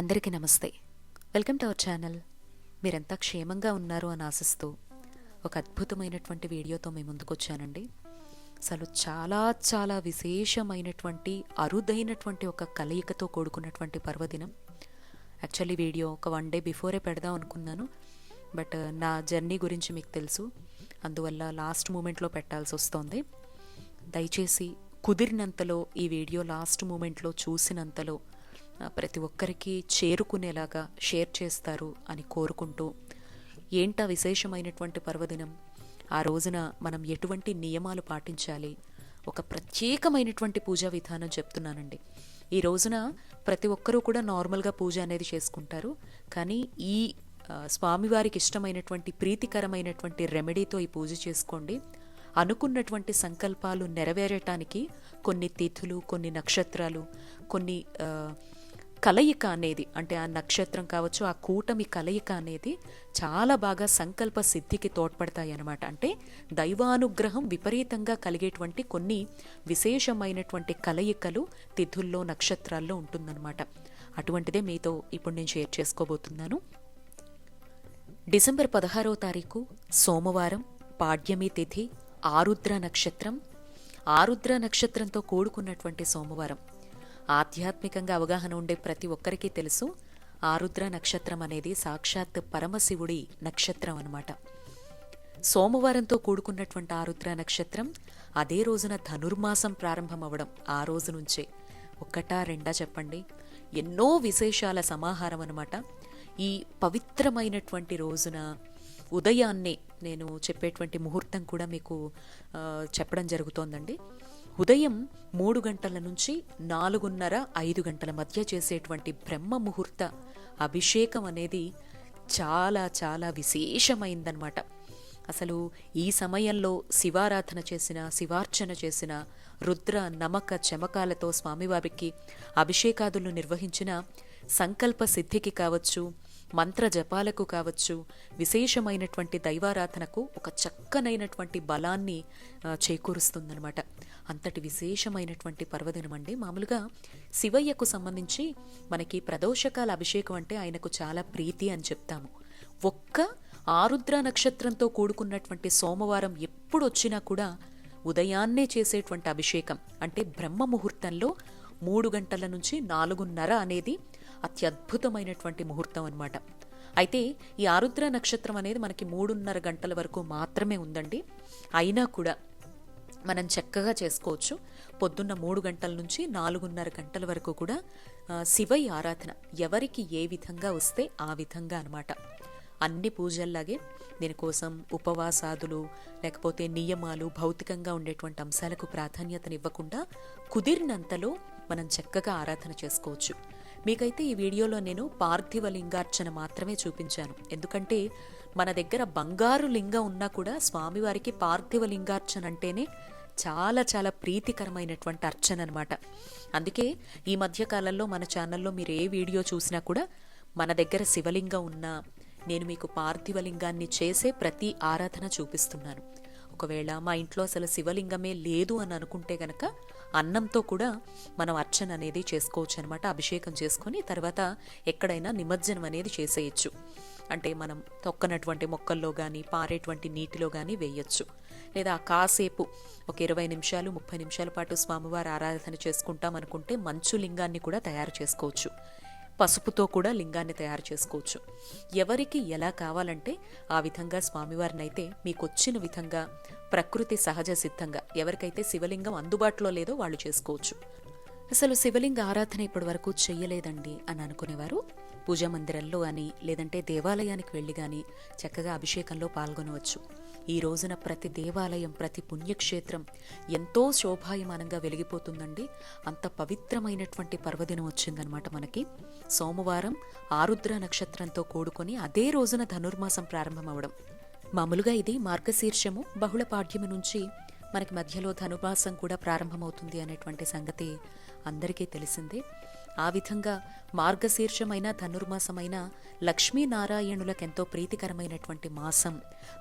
అందరికీ నమస్తే. Welcome to our channel. మీరంతా క్షేమంగా ఉన్నారు అని ఆశిస్తూ ఒక అద్భుతమైనటువంటి వీడియోతో మేము ముందుకు వచ్చానండి అసలు చాలా చాలా విశేషమైనటువంటి అరుదైనటువంటి ఒక కలయికతో కూడుకున్నటువంటి పర్వదినం. యాక్చువల్లీ వీడియో ఒక వన్ డే బిఫోరే పెడదాం అనుకున్నాను. బట్ uh, నా జర్నీ గురించి మీకు తెలుసు. అందువల్ల లాస్ట్ మూమెంట్లో పెట్టాల్సి వస్తోంది. దయచేసి కుదిరినంతలో ఈ వీడియో లాస్ట్ మూమెంట్లో చూసినంతలో ప్రతి ఒక్కరికి చేరుకునేలాగా షేర్ చేస్తారు అని కోరుకుంటూ ఏంటా విశేషమైనటువంటి పర్వదినం? ఆ రోజున మనం ఎటువంటి నియమాలు పాటించాలి? ఒక ప్రత్యేకమైనటువంటి పూజా విధానం చెప్తున్నానండి. ఈ రోజున ప్రతి ఒక్కరూ కూడా నార్మల్గా పూజ అనేది చేసుకుంటారు. కానీ ఈ స్వామివారికి ఇష్టమైనటువంటి ప్రీతికరమైనటువంటి రెమెడీతో ఈ పూజ చేసుకోండి. అనుకున్నటువంటి సంకల్పాలు నెరవేరటానికి కొన్ని తిథులు కొన్ని నక్షత్రాలు కొన్ని కలయిక అనేది అంటే ఆ నక్షత్రం కావచ్చు ఆ కూటమి కలయిక అనేది చాలా బాగా సంకల్ప సిద్ధికి తోడ్పడతాయి అన్నమాట అంటే దైవానుగ్రహం విపరీతంగా కలిగేటువంటి కొన్ని విశేషమైనటువంటి కలయికలు తిథుల్లో నక్షత్రాల్లో ఉంటుందన్నమాట. అటువంటిదే మీతో ఇప్పుడు నేను షేర్ చేసుకోబోతున్నాను. డిసెంబర్ పదహారవ తారీఖు సోమవారం పాడ్యమి తిథి ఆరుద్ర నక్షత్రం. ఆరుద్ర నక్షత్రంతో కూడుకున్నటువంటి సోమవారం. ఆధ్యాత్మికంగా అవగాహన ఉండే ప్రతి ఒక్కరికి తెలుసు ఆరుద్ర నక్షత్రం అనేది సాక్షాత్ పరమశివుడి నక్షత్రం అనమాట సోమవారంతో కూడుకున్నటువంటి ఆరుద్ర నక్షత్రం అదే రోజున ధనుర్మాసం ప్రారంభమవడం ఆ రోజు నుంచే. ఒక్కటా రెండా చెప్పండి. ఎన్నో విశేషాల సమాహారం అనమాట ఈ పవిత్రమైనటువంటి రోజున ఉదయాన్నే నేను చెప్పేటువంటి ముహూర్తం కూడా మీకు చెప్పడం జరుగుతోందండి. ఉదయం మూడు గంటల నుంచి నాలుగున్నర ఐదు గంటల మధ్య చేసేటువంటి బ్రహ్మ ముహూర్త అభిషేకం అనేది చాలా చాలా విశేషమైందనమాట అసలు ఈ సమయంలో శివారాధన చేసిన శివార్చన చేసిన రుద్ర నమక చమకాలతో స్వామివారికి అభిషేకాదులు నిర్వహించిన సంకల్ప సిద్ధికి కావచ్చు మంత్ర జపాలకు కావచ్చు విశేషమైనటువంటి దైవారాధనకు ఒక చక్కనైనటువంటి బలాన్ని చేకూరుస్తుందనమాట అంతటి విశేషమైనటువంటి పర్వదినం అండి. మామూలుగా శివయ్యకు సంబంధించి మనకి ప్రదోషకాల అభిషేకం అంటే ఆయనకు చాలా ప్రీతి అని చెప్తాము. ఒక్క ఆరుద్ర నక్షత్రంతో కూడుకున్నటువంటి సోమవారం ఎప్పుడు వచ్చినా కూడా ఉదయాన్నే చేసేటువంటి అభిషేకం. అంటే బ్రహ్మ ముహూర్తంలో మూడు గంటల నుంచి నాలుగున్నర అనేది అత్యద్భుతమైనటువంటి ముహూర్తం అనమాట అయితే ఈ ఆరుద్ర నక్షత్రం అనేది మనకి మూడున్నర గంటల వరకు మాత్రమే ఉందండి. అయినా కూడా మనం చక్కగా చేసుకోవచ్చు. పొద్దున్న మూడు గంటల నుంచి నాలుగున్నర గంటల వరకు కూడా శివయ్య ఆరాధన ఎవరికి ఏ విధంగా వస్తే ఆ విధంగా అనమాట అన్ని పూజల్లాగే దీనికోసం ఉపవాసాదులు లేకపోతే నియమాలు భౌతికంగా ఉండేటువంటి అంశాలకు ప్రాధాన్యతనివ్వకుండా కుదిరినంతలో మనం చక్కగా ఆరాధన చేసుకోవచ్చు. మీకైతే ఈ వీడియోలో నేను పార్థివ లింగార్చన మాత్రమే చూపించాను. ఎందుకంటే మన దగ్గర బంగారు లింగం ఉన్నా కూడా స్వామివారికి పార్థివ లింగార్చన అంటేనే చాలా చాలా ప్రీతికరమైనటువంటి అర్చన అనమాట అందుకే ఈ మధ్యకాలంలో మన ఛానల్లో మీరు ఏ వీడియో చూసినా కూడా మన దగ్గర శివలింగం ఉన్నా నేను మీకు పార్థివలింగాన్ని చేసే ప్రతి ఆరాధన చూపిస్తున్నాను. ఒకవేళ మా ఇంట్లో అసలు శివలింగమే లేదు అని అనుకుంటే గనక అన్నంతో కూడా మనం అర్చన అనేది చేసుకోవచ్చు అనమాట అభిషేకం చేసుకొని తర్వాత ఎక్కడైనా నిమజ్జనం అనేది చేసేయచ్చు. అంటే మనం తొక్కనటువంటి మొక్కల్లో కానీ పారేటువంటి నీటిలో కానీ వేయచ్చు. లేదా కాసేపు ఒక ఇరవై నిమిషాలు ముప్పై నిమిషాల పాటు స్వామివారి ఆరాధన చేసుకుంటాం అనుకుంటే మంచు లింగాన్ని కూడా తయారు చేసుకోవచ్చు. పసుపుతో కూడా లింగాన్ని తయారు చేసుకోవచ్చు. ఎవరికి ఎలా కావాలంటే ఆ విధంగా స్వామివారిని అయితే మీకు వచ్చిన విధంగా ప్రకృతి సహజ సిద్ధంగా ఎవరికైతే శివలింగం అందుబాటులో లేదో వాళ్ళు చేసుకోవచ్చు. అసలు శివలింగ ఆరాధన ఇప్పటి వరకు చెయ్యలేదండి అని అనుకునేవారు. పూజా మందిరంలో అని లేదంటే దేవాలయానికి వెళ్ళి కానీ చక్కగా అభిషేకంలో పాల్గొనవచ్చు. ఈ రోజున ప్రతి దేవాలయం ప్రతి పుణ్యక్షేత్రం ఎంతో శోభాయమానంగా వెలిగిపోతుందండి. అంత పవిత్రమైనటువంటి పర్వదినం వచ్చిందనమాట మనకి. సోమవారం ఆరుద్ర నక్షత్రంతో కూడుకొని అదే రోజున ధనుర్మాసం ప్రారంభమవడం. మామూలుగా ఇది మార్గశీర్షము బహుళ పాడ్యము నుంచి మనకి మధ్యలో ధనుర్మాసం కూడా ప్రారంభమవుతుంది అనేటువంటి సంగతి అందరికీ తెలిసిందే. ఆ విధంగా మార్గశీర్షమైన ధనుర్మాసమైన లక్ష్మీనారాయణులకెంతో ప్రీతికరమైనటువంటి మాసం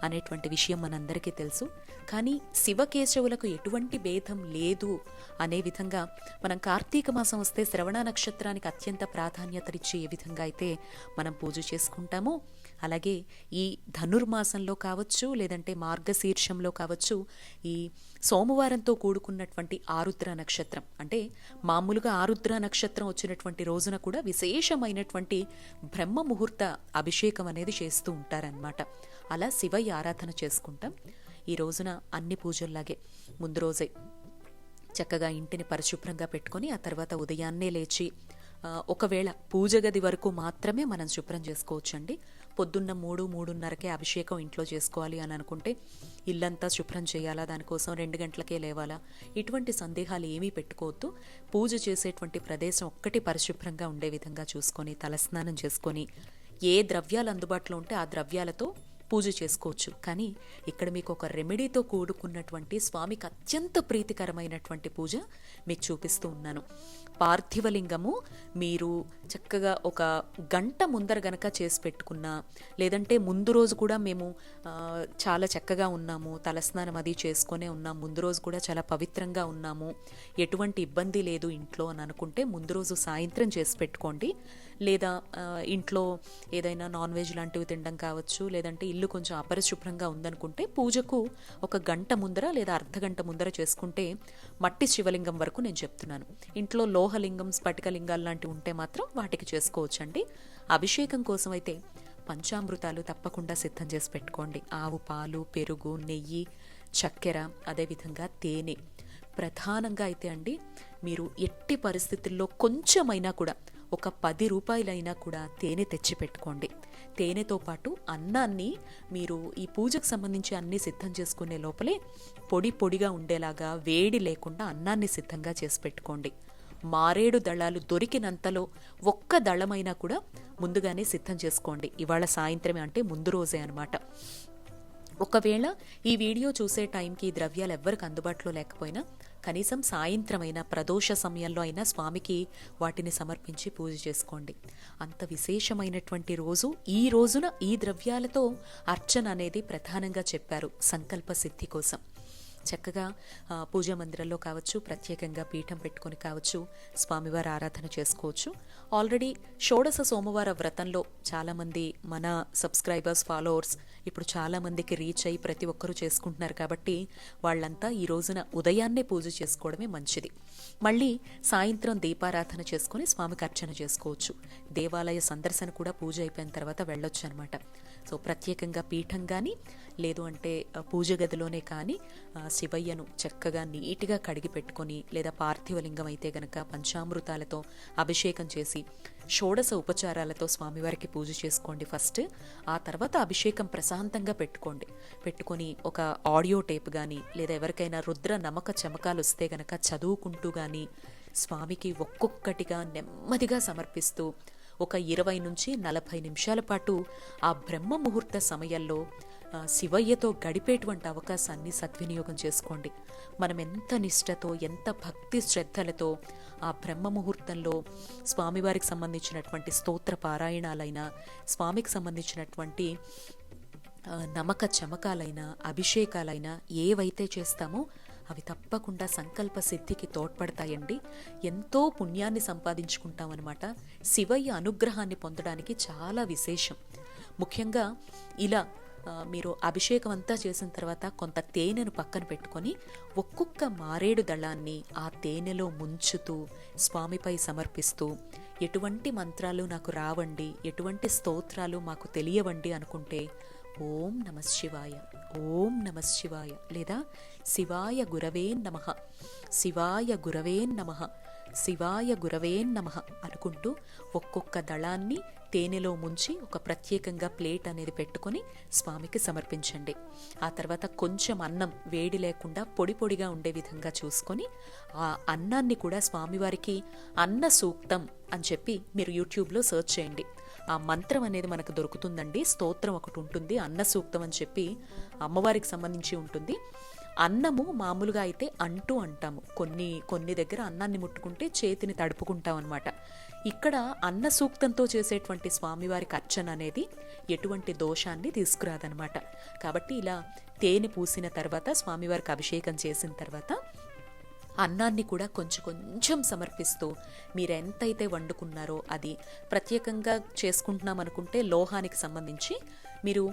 అనేటువంటి విషయం మనందరికీ తెలుసు. కానీ శివకేశవులకు ఎటువంటి భేదం లేదు అనే విధంగా మనం కార్తీక మాసం వస్తే శ్రవణ నక్షత్రానికి అత్యంత ప్రాధాన్యతనిచ్చి ఏ విధంగా అయితే మనం పూజ చేసుకుంటామో అలాగే ఈ ధనుర్మాసంలో కావచ్చు లేదంటే మార్గశీర్షంలో కావచ్చు ఈ సోమవారంతో కూడుకున్నటువంటి ఆరుద్ర నక్షత్రం. అంటే మామూలుగా ఆరుద్ర నక్షత్రం వచ్చినటువంటి రోజున కూడా విశేషమైనటువంటి బ్రహ్మ ముహూర్త అభిషేకం అనేది చేస్తూ ఉంటారనమాట అలా శివయ్య ఆరాధన చేసుకుంటాం. ఈ రోజున అన్ని పూజల్లాగే ముందు రోజే చక్కగా ఇంటిని పరిశుభ్రంగా పెట్టుకొని ఆ తర్వాత ఉదయాన్నే లేచి ఒకవేళ పూజ గది వరకు మాత్రమే మనం శుభ్రం చేసుకోవచ్చండి. పొద్దున్న మూడు మూడున్నరకే అభిషేకం ఇంట్లో చేసుకోవాలి అని అనుకుంటే ఇల్లంతా శుభ్రం చేయాలా? దానికోసం రెండు గంటలకే లేవాలా? ఇటువంటి సందేహాలు ఏమీ పెట్టుకోవద్దు. పూజ చేసేటువంటి ప్రదేశం ఒక్కటి పరిశుభ్రంగా ఉండే విధంగా చూసుకొని తలస్నానం చేసుకొని ఏ ద్రవ్యాలు అందుబాటులో ఉంటే ఆ ద్రవ్యాలతో పూజ చేసుకోవచ్చు. కానీ ఇక్కడ మీకు ఒక రెమెడీతో కూడుకున్నటువంటి స్వామికి అత్యంత ప్రీతికరమైనటువంటి పూజ మీకు చూపిస్తూ ఉన్నాను. పార్థివలింగము మీరు చక్కగా ఒక గంట ముందర గనక చేసి పెట్టుకున్నా లేదంటే ముందు రోజు కూడా మేము చాలా చక్కగా ఉన్నాము. తలస్నానం అది చేసుకునే ఉన్నాం ముందు రోజు కూడా చాలా పవిత్రంగా ఉన్నాము. ఎటువంటి ఇబ్బంది లేదు ఇంట్లో అని అనుకుంటే ముందు రోజు సాయంత్రం చేసి పెట్టుకోండి. లేదా ఇంట్లో ఏదైనా నాన్ వెజ్ లాంటివి తినడం కావచ్చు లేదంటే ఇల్లు కొంచెం అపరిశుభ్రంగా ఉందనుకుంటే పూజకు ఒక గంట ముందర లేదా అర్ధ గంట ముందర చేసుకుంటే మట్టి శివలింగం వరకు నేను చెప్తున్నాను. ఇంట్లో లోహలింగం స్ఫటికలింగాలు లాంటివి ఉంటే మాత్రం వాటికి చేసుకోవచ్చండి. అభిషేకం కోసం అయితే పంచామృతాలు తప్పకుండా సిద్ధం చేసి పెట్టుకోండి. ఆవు పాలు పెరుగు నెయ్యి చక్కెర అదేవిధంగా తేనె. ప్రధానంగా అయితే అండి మీరు ఎట్టి పరిస్థితుల్లో కొంచెమైనా కూడా ఒక పది రూపాయలైనా కూడా తేనె తెచ్చి పెట్టుకోండి. తేనెతో పాటు అన్నాన్ని మీరు ఈ పూజకు సంబంధించి అన్ని సిద్ధం చేసుకునే లోపలే పొడి పొడిగా ఉండేలాగా వేడి లేకుండా అన్నాన్ని సిద్ధంగా చేసి పెట్టుకోండి. మారేడు దళాలు దొరికినంతలో ఒక్క దళమైనా కూడా ముందుగానే సిద్ధం చేసుకోండి. ఇవాళ సాయంత్రమే అంటే ముందు రోజే అనమాట ఒకవేళ ఈ వీడియో చూసే టైంకి ఈ ద్రవ్యాలు ఎవ్వరికి అందుబాటులో లేకపోయినా కనీసం సాయంత్రమైన ప్రదోష సమయంలో అయినా స్వామికి వాటిని సమర్పించి పూజ చేసుకోండి. అంత విశేషమైనటువంటి రోజు ఈ రోజున ఈ ద్రవ్యాలతో అర్చన అనేది ప్రధానంగా చెప్పారు సంకల్ప సిద్ధి కోసం. చక్కగా పూజా మందిరంలో కావచ్చు ప్రత్యేకంగా పీఠం పెట్టుకొని కావచ్చు స్వామివారి ఆరాధన చేసుకోవచ్చు. ఆల్రెడీ షోడశ సోమవార వ్రతంలో చాలామంది మన సబ్స్క్రైబర్స్ ఫాలోవర్స్ ఇప్పుడు చాలామందికి రీచ్ అయ్యి ప్రతి ఒక్కరూ చేసుకుంటున్నారు కాబట్టి వాళ్ళంతా ఈ రోజున ఉదయాన్నే పూజ చేసుకోవడమే మంచిది. మళ్ళీ సాయంత్రం దీపారాధన చేసుకొని స్వామికి అర్చన చేసుకోవచ్చు. దేవాలయ సందర్శన కూడా పూజ అయిపోయిన తర్వాత వెళ్ళొచ్చు అనమాట సో ప్రత్యేకంగా పీఠం కానీ లేదు అంటే పూజ గదిలోనే కానీ శివయ్యను చక్కగా నీట్గా కడిగి పెట్టుకొని లేదా పార్థివలింగం అయితే గనక పంచామృతాలతో అభిషేకం చేసి షోడశ ఉపచారాలతో స్వామివారికి పూజ చేసుకోండి ఫస్ట్. ఆ తర్వాత అభిషేకం ప్రశాంతంగా పెట్టుకోండి. పెట్టుకొని ఒక ఆడియో టేప్ కానీ లేదా ఎవరికైనా రుద్ర నమ్మక చమకాలు వస్తే గనక చదువుకుంటూ కానీ స్వామికి ఒక్కొక్కటిగా నెమ్మదిగా సమర్పిస్తూ ఒక ఇరవై నుంచి నలభై నిమిషాల పాటు ఆ బ్రహ్మ ముహూర్త సమయంలో శివయ్యతో గడిపేటువంటి అవకాశాన్ని సద్వినియోగం చేసుకోండి. మనం ఎంత నిష్టతో ఎంత భక్తి శ్రద్ధలతో ఆ బ్రహ్మ ముహూర్తంలో స్వామివారికి సంబంధించినటువంటి స్తోత్ర పారాయణాలైనా స్వామికి సంబంధించినటువంటి నమక చమకాలైనా అభిషేకాలైనా ఏవైతే చేస్తామో అవి తప్పకుండా సంకల్ప సిద్ధికి తోడ్పడతాయండి. ఎంతో పుణ్యాన్ని సంపాదించుకుంటామన్నమాట. శివయ్య అనుగ్రహాన్ని పొందడానికి చాలా విశేషం. ముఖ్యంగా ఇలా మీరు అభిషేకం అంతా చేసిన తర్వాత కొంత తేనెను పక్కన పెట్టుకొని ఒక్కొక్క మారేడు దళాన్ని ఆ తేనెలో ముంచుతూ స్వామిపై సమర్పిస్తూ ఎటువంటి మంత్రాలు నాకు రావండి ఎటువంటి స్తోత్రాలు మాకు తెలియవండి అనుకుంటే ఓం నమ శివాయ. ఓం నమ శివాయ. లేదా శివాయ గురవే నమ. శివాయ గురవే నమ. శివాయ గురవే నమ అనుకుంటూ ఒక్కొక్క దళాన్ని తేనెలో ముంచి ఒక ప్రత్యేకంగా ప్లేట్ అనేది పెట్టుకొని స్వామికి సమర్పించండి. ఆ తర్వాత కొంచెం అన్నం వేడి లేకుండా పొడి పొడిగా ఉండే విధంగా చూసుకొని ఆ అన్నాన్ని కూడా స్వామివారికి అన్న సూక్తం అని చెప్పి మీరు యూట్యూబ్లో సెర్చ్ చేయండి. ఆ మంత్రం అనేది మనకు దొరుకుతుందండి. స్తోత్రం ఒకటి ఉంటుంది. అన్న సూక్తం అని చెప్పి అమ్మవారికి సంబంధించి ఉంటుంది. అన్నము మామూలుగా అయితే అంటూ అంటాము. కొన్ని కొన్ని దగ్గర అన్నాన్ని ముట్టుకుంటే చేతిని తడుపుకుంటాం అనమాట ఇక్కడ అన్న సూక్తంతో చేసేటువంటి స్వామివారికి అర్చన అనేది ఎటువంటి దోషాన్ని తీసుకురాదనమాట కాబట్టి ఇలా తేనె పూసిన తర్వాత స్వామివారికి అభిషేకం చేసిన తర్వాత అన్నాన్ని కూడా కొంచెం కొంచెం సమర్పిస్తూ మీరు ఎంతైతే వండుకున్నారో అది ప్రత్యేకంగా చేసుకుంటున్నాం అనుకుంటే లోహానికి సంబంధించి మీరు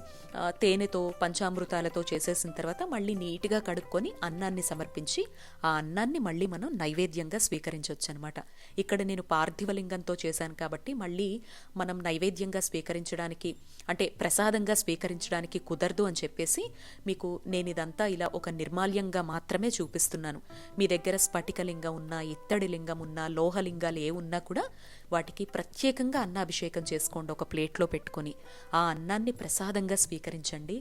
తేనెతో పంచామృతాలతో చేసేసిన తర్వాత మళ్ళీ నీట్గా కడుక్కొని అన్నాన్ని సమర్పించి ఆ అన్నాన్ని మళ్ళీ మనం నైవేద్యంగా స్వీకరించవచ్చు అనమాట ఇక్కడ నేను పార్థివలింగంతో చేశాను కాబట్టి మళ్ళీ మనం నైవేద్యంగా స్వీకరించడానికి అంటే ప్రసాదంగా స్వీకరించడానికి కుదరదు అని చెప్పేసి మీకు నేను ఇదంతా ఇలా ఒక నిర్మాల్యంగా మాత్రమే చూపిస్తున్నాను. మీ దగ్గర స్ఫటికలింగం ఉన్నా ఇత్తడి లింగం ఉన్నా లోహలింగాలు ఏ ఉన్నా కూడా వాటికి ప్రత్యేకంగా అన్నాభిషేకం చేసుకోండి ఒక ప్లేట్లో పెట్టుకొని. ఆ అన్నాన్ని ప్రసాదంగా స్వీకరించండి.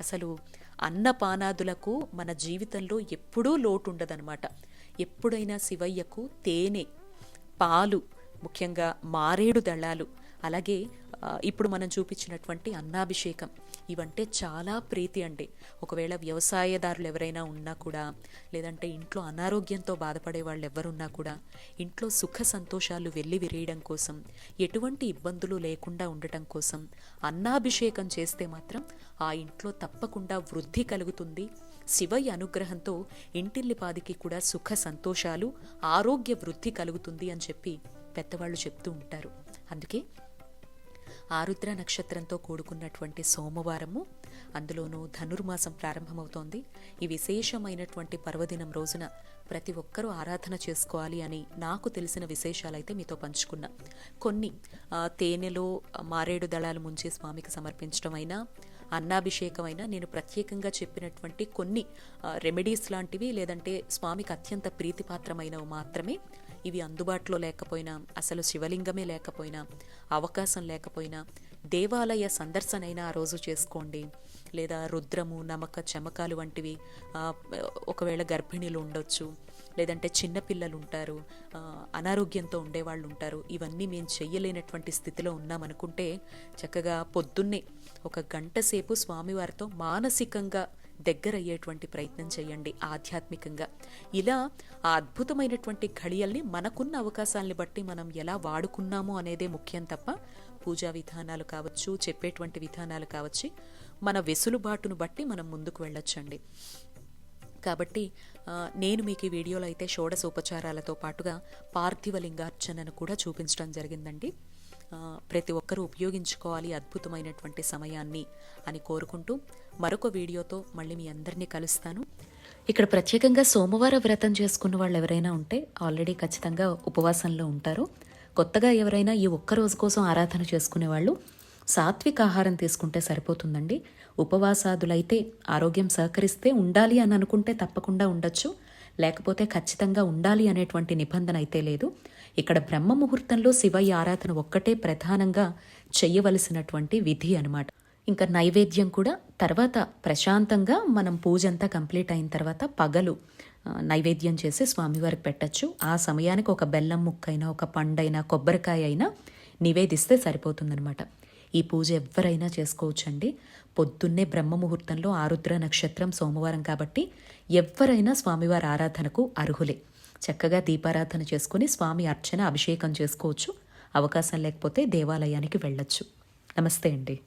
అసలు అన్నపానాదులకు మన జీవితంలో ఎప్పుడూ లోటు ఉండదన్నమాట ఎప్పుడైనా శివయ్యకు తేనె పాలు ముఖ్యంగా మారేడు దళాలు అలాగే ఇప్పుడు మనం చూపించినటువంటి అన్నాభిషేకం. ఇవంటే చాలా ప్రీతి అండి. ఒకవేళ వ్యవసాయదారులు ఎవరైనా ఉన్నా కూడా లేదంటే ఇంట్లో అనారోగ్యంతో బాధపడే వాళ్ళు ఎవరున్నా కూడా ఇంట్లో సుఖ సంతోషాలు వెళ్ళి విరేయడం కోసం ఎటువంటి ఇబ్బందులు లేకుండా ఉండటం కోసం అన్నాభిషేకం చేస్తే మాత్రం ఆ ఇంట్లో తప్పకుండా వృద్ధి కలుగుతుంది. శివయ్య అనుగ్రహంతో ఇంటిల్లిపాదికి కూడా సుఖ సంతోషాలు ఆరోగ్య వృద్ధి కలుగుతుంది అని చెప్పి పెద్దవాళ్ళు చెప్తూ ఉంటారు. అందుకే ఆరుద్ర నక్షత్రంతో కూడుకున్నటువంటి సోమవారము. అందులోనూ ధనుర్మాసం ప్రారంభమవుతోంది. ఈ విశేషమైనటువంటి పర్వదినం రోజున ప్రతి ఒక్కరూ ఆరాధన చేసుకోవాలి అని నాకు తెలిసిన విశేషాలైతే మీతో పంచుకున్నా. కొన్ని తేనెలో మారేడు దళాలు ముంచి స్వామికి సమర్పించడం అయినా అన్నాభిషేకమైనా నేను ప్రత్యేకంగా చెప్పినటువంటి కొన్ని రెమెడీస్ లాంటివి లేదంటే స్వామికి అత్యంత ప్రీతిపాత్రమైనవి మాత్రమే ఇవి అందుబాటులో లేకపోయినా అసలు శివలింగమే లేకపోయినా అవకాశం లేకపోయినా దేవాలయ సందర్శనైనా ఆ రోజు చేసుకోండి. లేదా రుద్రము నమక చమకాలు వంటివి ఒకవేళ గర్భిణీలు ఉండొచ్చు లేదంటే చిన్నపిల్లలు ఉంటారు అనారోగ్యంతో ఉండేవాళ్ళు ఉంటారు ఇవన్నీ మేము చెయ్యలేనటువంటి స్థితిలో ఉన్నామనుకుంటే చక్కగా పొద్దున్నే ఒక గంట సేపు స్వామివారితో మానసికంగా దగ్గరయ్యేటువంటి ప్రయత్నం చేయండి ఆధ్యాత్మికంగా. ఇలా ఆ అద్భుతమైనటువంటి ఘడియల్ని మనకున్న అవకాశాలని బట్టి మనం ఎలా వాడుకున్నామో అనేదే ముఖ్యం తప్ప పూజా విధానాలు కావచ్చు చెప్పేటువంటి విధానాలు కావచ్చు మన వెసులుబాటును బట్టి మనం ముందుకు వెళ్ళొచ్చండి. కాబట్టి నేను మీకు ఈ వీడియోలో అయితే షోడశోపచారాలతో పాటుగా పార్థివ లింగార్చనను కూడా చూపించడం జరిగిందండి. ప్రతి ఒక్కరూ ఉపయోగించుకోవాలి అద్భుతమైనటువంటి సమయాన్ని అని కోరుకుంటూ మరొక వీడియోతో మళ్ళీ మీ అందరినీ కలుస్తాను. ఇక్కడ ప్రత్యేకంగా సోమవార వ్రతం చేసుకున్న వాళ్ళు ఎవరైనా ఉంటే ఆల్రెడీ ఖచ్చితంగా ఉపవాసంలో ఉంటారు. కొత్తగా ఎవరైనా ఈ ఒక్క రోజు కోసం ఆరాధన చేసుకునే వాళ్ళు సాత్విక ఆహారం తీసుకుంటే సరిపోతుందండి. ఉపవాసాదులైతే ఆరోగ్యం సహకరిస్తే ఉండాలి అని అనుకుంటే తప్పకుండా ఉండొచ్చు. లేకపోతే ఖచ్చితంగా ఉండాలి అనేటువంటి నిబంధన అయితే లేదు. ఇక్కడ బ్రహ్మ ముహూర్తంలో శివయ్య ఆరాధన ఒక్కటే ప్రధానంగా చెయ్యవలసినటువంటి విధి అనమాట ఇంకా నైవేద్యం కూడా తర్వాత ప్రశాంతంగా మనం పూజ అంతా కంప్లీట్ అయిన తర్వాత పగలు నైవేద్యం చేసి స్వామివారికి పెట్టచ్చు. ఆ సమయానికి ఒక బెల్లం ముక్కైనా ఒక పండైనా కొబ్బరికాయ అయినా నివేదిస్తే సరిపోతుందనమాట ఈ పూజ ఎవరైనా చేసుకోవచ్చండి. పొద్దున్నే బ్రహ్మ ముహూర్తంలో ఆరుద్ర నక్షత్రం సోమవారం కాబట్టి ఎవరైనా స్వామివారి ఆరాధనకు అర్హులే. చక్కగా దీపారాధన చేసుకుని స్వామి అర్చన అభిషేకం చేసుకోవచ్చు. అవకాశం లేకపోతే దేవాలయానికి వెళ్ళొచ్చు. నమస్తే అండి.